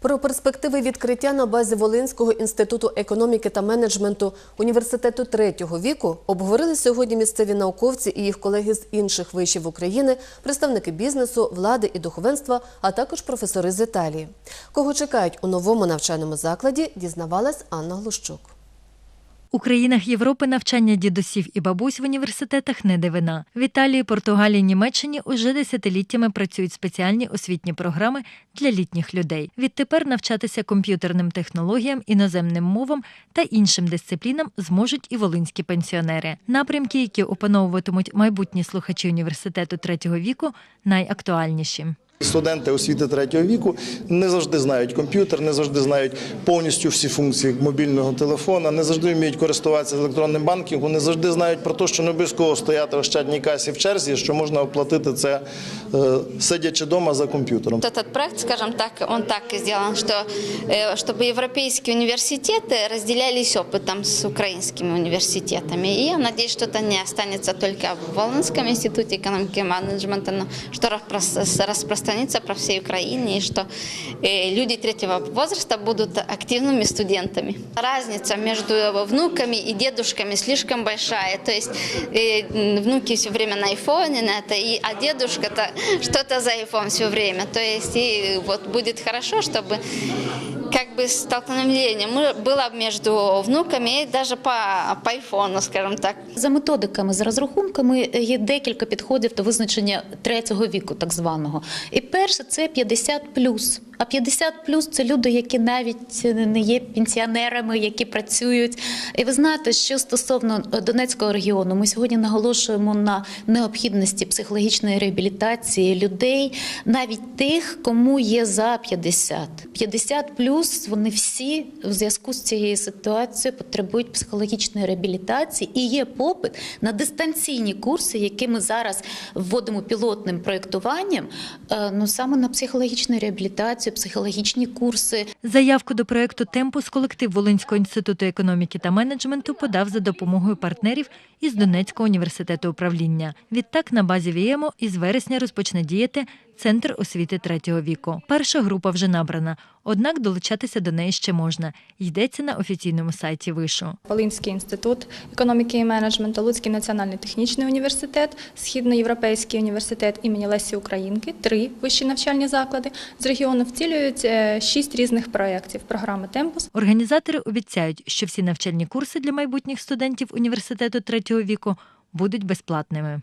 Про перспективи відкриття на базі Волинського інституту економіки та менеджменту університету третього віку обговорили сьогодні місцеві науковці і їх колеги з інших вишів України, представники бізнесу, влади і духовенства, а також професори з Італії. Кого чекають у новому навчальному закладі, дізнавалась Анна Глущук. У країнах Європи навчання дідусів і бабусь в університетах не дивина. В Італії, Португалії, Німеччині уже десятиліттями працюють спеціальні освітні програми для літніх людей. Відтепер навчатися комп'ютерним технологіям, іноземним мовам та іншим дисциплінам зможуть і волинські пенсіонери. Напрямки, які опановуватимуть майбутні слухачі університету третього віку, найактуальніші. Студенти освіти третього віку не завжди знають комп'ютер, не завжди знають повністю всі функції мобільного телефона, не завжди вміють користуватися електронним банкінгом, не завжди знають про те, що не обов'язково стояти в ощадній касі в черзі, що можна оплатити це е, сидячи вдома за комп'ютером. Вот Этот проект, скажем так, он так сделан, что э, чтобы европейские университеты разделялись опытом с украинскими университетами. И я надеюсь, что это не останется только в Волынском институте экономики и менеджмента, но что распрос- распространится по всей Украине, и что э, люди третьего возраста будут активными студентами. Разница между внуками и дедушками слишком большая. То есть э, м, внуки все время на айфоне, на это, и, а дедушка-то что-то за айфон все время. То есть и вот будет хорошо, чтобы как бы столкновение мы- было между внуками и даже по, по айфону, скажем так. За методиками, за розрахунками е, є декілька підходів до визначення третього віку, так званого. І перше це 50 А 50 це люди, які навіть не є пенсіонерами, які працюють. І ви знаєте, що стосовно Донецького регіону, ми сьогодні наголошуємо на необхідності психологічної реабілітації людей, навіть тих, кому є за 50. 50 вони всі в зв'язку з цією ситуацією потребують психологічної реабілітації і є попит на дистанційні курси, які ми зараз вводимо пілотним проєктуванням, е, ну саме на психологічну реабілітацію, психологічні курси, Заявку до проекту Темпус колектив Волинського інституту економіки та менеджменту подав за допомогою партнерів із Донецького університету управління. Відтак на базі ВІЕМО із вересня розпочне діяти Центр освіти третього віку. Перша група вже набрана, однак долучатися до неї ще можна. Йдеться на офіційному сайті вишу. Волинський інститут економіки і менеджменту, Луцький національний технічний університет, Східноєвропейський університет імені Лесі Українки, три вищі навчальні заклади з регіону втілюють е, шість різних проєктів програми Темпус. Організатори обіцяють, що всі навчальні курси для майбутніх студентів університету третього віку будуть безплатними.